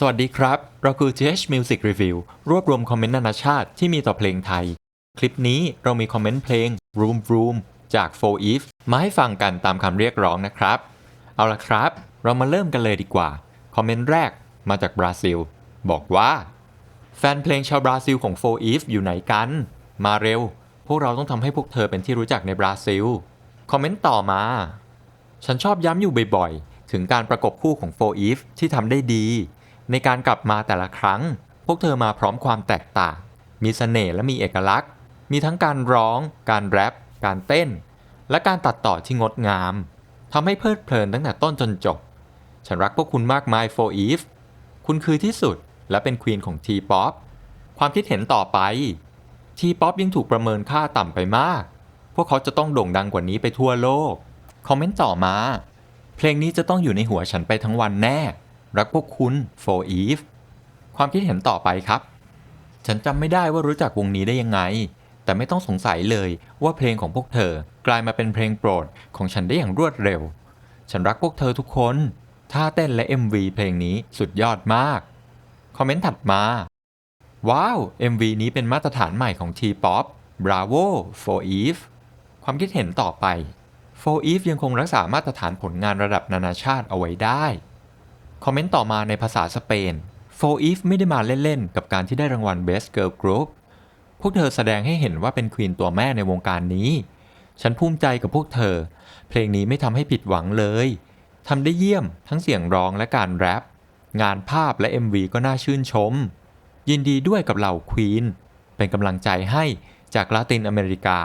สวัสดีครับ เราคือ GH Music Review รวบรวมคอมเมนต์นานาชาติที่มีต่อเพลงไทย คลิปนี้เรามีคอมเมนต์เพลง Room Room จาก4 Eve มาให้ฟังกันตามคำเรียกร้องนะครับ เอาละครับ เรามาเริ่มกันเลยดีกว่า คอมเมนต์แรกมาจากบราซิล บอกว่า แฟนเพลงชาวบราซิลของ4 Eve อยู่ไหนกัน มาเร็ว พวกเราต้องทำให้พวกเธอเป็นที่รู้จักในบราซิล คอมเมนต์ต่อมา ฉันชอบย้ำอยู่บ่อยๆ ถึงการประกบคู่ของ4 Eve ที่ทำได้ดี ในการกลับมาแต่ละครั้ง พวกเธอมาพร้อมความแตกต่าง มีเสน่ห์และมีเอกลักษณ์ มีทั้งการร้อง การแรป การเต้น และการตัดต่อที่งดงาม ทำให้เพลิดเพลินตั้งแต่ต้นจนจบ ฉันรักพวกคุณมากมาย4 Eve คุณคือที่สุดและเป็นควีนของ T-POP ความคิดเห็นต่อไป T-POP ยังถูกประเมินค่าต่ำไปมาก พวกเขาจะต้องโด่งดังกว่านี้ไปทั่วโลก คอมเมนต์ต่อมา เพลงนี้จะต้องอยู่ในหัวฉันไปทั้งวันแน่ รักพวกคุณ for Eve ความคิดเห็นต่อไปครับ ฉันจำไม่ได้ว่ารู้จักวงนี้ได้ยังไง แต่ไม่ต้องสงสัยเลยว่าเพลงของพวกเธอกลายมาเป็นเพลงโปรดของฉันได้อย่างรวดเร็ว ฉันรักพวกเธอทุกคน ท่าเต้นและ MV เพลงนี้สุดยอดมาก คอมเมนต์ถัดมา ว้าว MV นี้เป็นมาตรฐานใหม่ของ T-POP Bravo for Eve ความคิดเห็นต่อไป for Eve ยังคงรักษามาตรฐานผลงานระดับนานาชาติเอาไว้ได้ คอมเมนต์ต่อมาในภาษาสเปน for Eve ไม่ได้มาเล่นๆ กับการที่ได้รางวัล Best Girl Group พวกเธอแสดงให้เห็นว่าเป็นควีนตัวแม่ในวงการนี้ ฉันภูมิใจกับพวกเธอ เพลงนี้ไม่ทำให้ผิดหวังเลย ทำได้เยี่ยมทั้งเสียงร้องและการแรป งานภาพและ MV ก็น่าชื่นชม ยินดีด้วยกับเหล่าควีน เป็นกำลังใจให้จากลาตินอเมริกา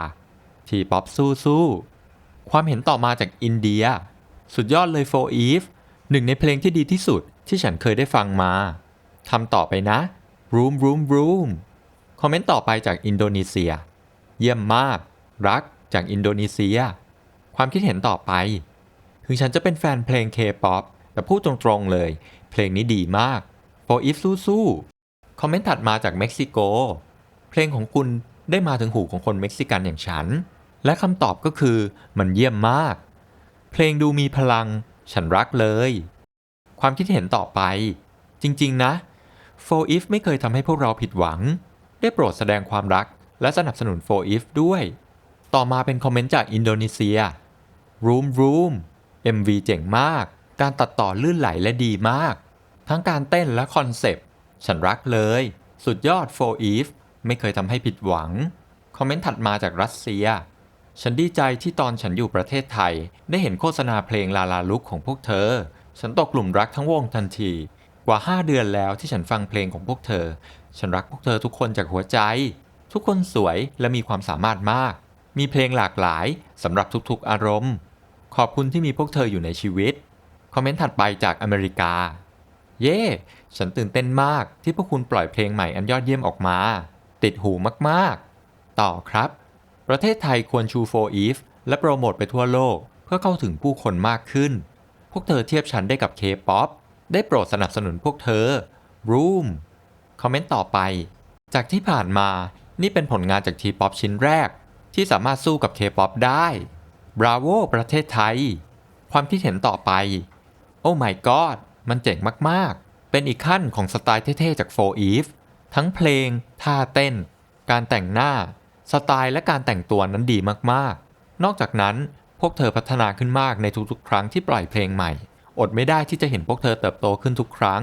ทีป๊อปสู้สู้ๆความเห็นต่อมาจากอินเดีย สุดยอดเลย for Eve หนึ่งในเพลงที่ดีที่สุดที่ฉันเคยได้ฟังมาทำต่อไปนะ room room room คอมเมนต์ต่อไปจากอินโดนีเซีย เยี่ยมมาก รักจากอินโดนีเซีย ความคิดเห็นต่อไป ถึงฉันจะเป็นแฟนเพลง K-POP แต่พูดตรงๆเลย เพลงนี้ดีมาก for Eve สู้ๆคอมเมนต์ถัดมาจากเม็กซิโก เพลงของคุณได้มาถึงหูของคนเม็กซิกันอย่างฉัน และคำตอบก็คือมันเยี่ยมมาก เพลงดูมีพลัง ฉันรักเลย ความคิดเห็นต่อไป จริง ๆ นะ 4 if ไม่เคยทำให้พวกเราผิดหวัง ได้โปรดแสดงความรักและสนับสนุน4 if ด้วย ต่อมาเป็นคอมเมนต์จากอินโดนีเซีย Room Room MV เจ๋งมาก การตัดต่อลื่นไหลและดีมาก ทั้งการเต้นและคอนเซปต์ ฉันรักเลย สุดยอด4 if ไม่เคยทำให้ผิดหวัง คอมเมนต์ถัดมาจากรัสเซีย ฉันดีใจที่ตอนฉันอยู่ประเทศไทย ได้เห็นโฆษณาเพลงลาลาลุกของพวกเธอ ฉันตกกลุ่มรักทั้งวงทันที กว่า 5 เดือนแล้วที่ฉันฟังเพลงของพวกเธอ ฉันรักพวกเธอทุกคนจากหัวใจ ทุกคนสวยและมีความสามารถมาก มีเพลงหลากหลายสำหรับทุกๆอารมณ์ ขอบคุณที่มีพวกเธออยู่ในชีวิต คอมเมนต์ถัดไปจากอเมริกา เย่ฉันตื่นเต้นมากที่พวกคุณปล่อยเพลงใหม่อันยอดเยี่ยมออกมา ติดหูมากๆ ต่อครับ ประเทศไทยควรชู4 Eve และโปรโมทไปทั่วโลกเพื่อเข้าถึงผู้คนมากขึ้น พวกเธอเทียบชั้นได้กับ K-POP ได้โปรดสนับสนุนพวกเธอ Room คอมเมนต์ต่อไป จากที่ผ่านมา นี่เป็นผลงานจาก T-POP ชิ้นแรก ที่สามารถสู้กับ K-POP ได้ Bravo ประเทศไทย ความคิดเห็นต่อไป โอ้ my god มันเจ๋งมาก ๆ เป็นอีกขั้นของสไตล์เท่ ๆ จาก4 Eve ทั้งเพลง ท่าเต้น การแต่งหน้า สไตล์และการแต่งตัวนั้นดีมากๆ นอกจากนั้นพวกเธอพัฒนาขึ้นมากในทุกๆ ครั้งที่ปล่อยเพลงใหม่ อดไม่ได้ที่จะเห็นพวกเธอเติบโตขึ้นทุกครั้ง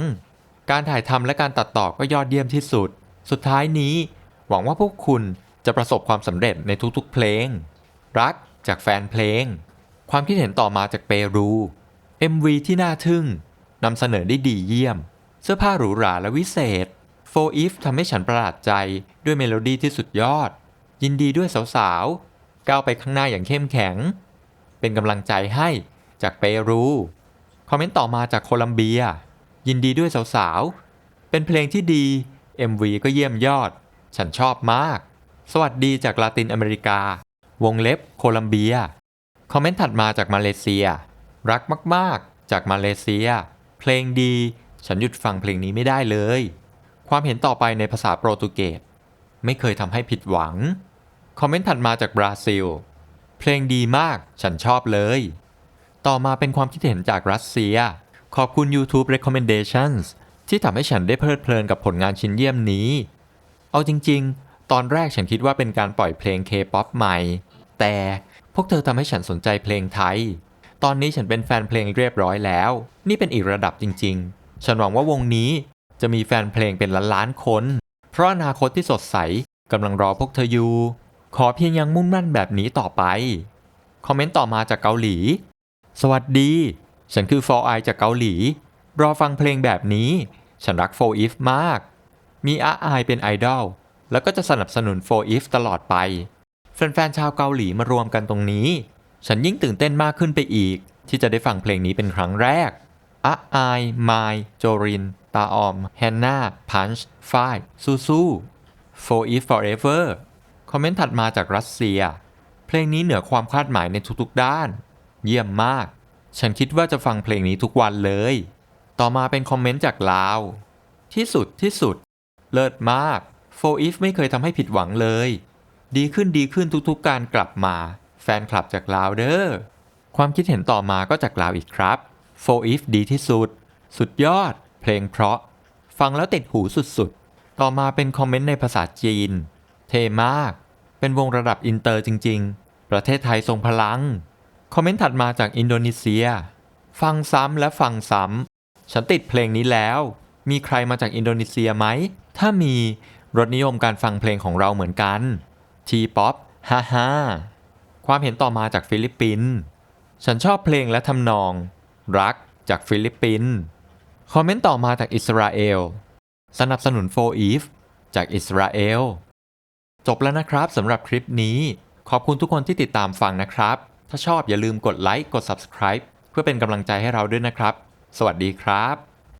การถ่ายทำและการตัดต่อก็ยอดเยี่ยมที่สุด สุดท้ายนี้ หวังว่าพวกคุณจะประสบความสำเร็จในทุกๆ เพลง รักจากแฟนเพลง ความคิดเห็นต่อมาจากเปรู MV ที่น่าทึ่งนำเสนอได้ดีเยี่ยม เสื้อผ้าหรูหราและวิเศษ4 Eve ทำให้ฉันประหลาดใจด้วยเมโลดี้ที่สุดยอด ยินดีด้วยสาวๆ ก้าวไปข้างหน้าอย่างเข้มแข็ง เป็นกำลังใจให้จากเปรู คอมเมนต์ต่อมาจากโคลัมเบีย ยินดีด้วยสาวๆ เป็นเพลงที่ดี MV ก็เยี่ยมยอด ฉันชอบมาก สวัสดีจากลาตินอเมริกา วงเล็บโคลัมเบีย คอมเมนต์ถัดมาจากมาเลเซีย รักมากๆ จากมาเลเซีย เพลงดี ฉันหยุดฟังเพลงนี้ไม่ได้เลย ความเห็นต่อไปในภาษาโปรตุเกสไม่เคยทำให้ผิดหวัง คอมเมนต์ถัดมาจากบราซิล เพลงดีมาก ฉันชอบเลย ต่อมาเป็นความคิดเห็นจากรัสเซีย ขอบคุณ YouTube Recommendations ที่ทำให้ฉันได้เพลิดเพลินกับผลงานชิ้นเยี่ยมนี้ เอาจริง ๆ ตอนแรกฉันคิดว่าเป็นการปล่อยเพลงเคป๊อปใหม่ แต่พวกเธอทำให้ฉันสนใจเพลงไทย ตอนนี้ฉันเป็นแฟนเพลงเรียบร้อยแล้ว นี่เป็นอีกระดับจริง ๆ ฉันหวังว่าวงนี้จะมีแฟนเพลงเป็นล้านๆคน เพราะอนาคตที่สดใสกำลังรอพวกเธออยู่ ขอเพียงยังมุ่งมั่นแบบนี้ต่อไป คอมเมนต์ต่อมาจากเกาหลี สวัสดี ฉันคือ For I จากเกาหลี รอฟังเพลงแบบนี้ ฉันรัก For If มาก มีอาอเป็นไอดอล แล้วก็จะสนับสนุน For If ตลอดไป แฟนๆ ชาวเกาหลีมารวมกันตรงนี้ ฉันยิ่งตื่นเต้นมากขึ้นไปอีก ที่จะได้ฟังเพลงนี้เป็นครั้งแรกอาอมายโจริน ตาออม แฮนนาพันช์ฝ้ายซูซู For If Forever คอมเมนต์ถัดมาจากรัสเซีย เพลงนี้เหนือความคาดหมายในทุกๆด้าน เยี่ยมมาก ฉันคิดว่าจะฟังเพลงนี้ทุกวันเลย ต่อมาเป็นคอมเมนต์จากลาว ที่สุดที่สุด เลิศมาก For If ไม่เคยทำให้ผิดหวังเลย ดีขึ้นดีขึ้นทุกๆการกลับมา แฟนคลับจากลาวเด้อ ความคิดเห็นต่อมาก็จากลาวอีกครับ For If ดีที่สุด สุดยอด เพลงเพราะ ฟังแล้วติดหูสุดๆ ต่อมาเป็นคอมเมนต์ในภาษาจีน เท่มาก เป็นวงระดับอินเตอร์จริง ๆ ประเทศไทยทรงพลัง คอมเมนต์ถัดมาจากอินโดนีเซีย ฟังซ้ำและฟังซ้ำ ฉันติดเพลงนี้แล้ว มีใครมาจากอินโดนีเซียไหม ถ้ามีรสนิยมการฟังเพลงของเราเหมือนกัน ทีป๊อป ฮ่าฮ่าความเห็นต่อมาจากฟิลิปปินส์ ฉันชอบเพลงและทำนอง รักจากฟิลิปปินส์ คอมเมนต์ต่อมาจากอิสราเอล สนับสนุนโฟอีฟจากอิสราเอล จบแล้วนะครับสำหรับคลิปนี้ ขอบคุณทุกคนที่ติดตามฟังนะครับ ถ้าชอบอย่าลืมกดไลค์กด subscribe เพื่อเป็นกำลังใจให้เราด้วยนะครับ สวัสดีครับ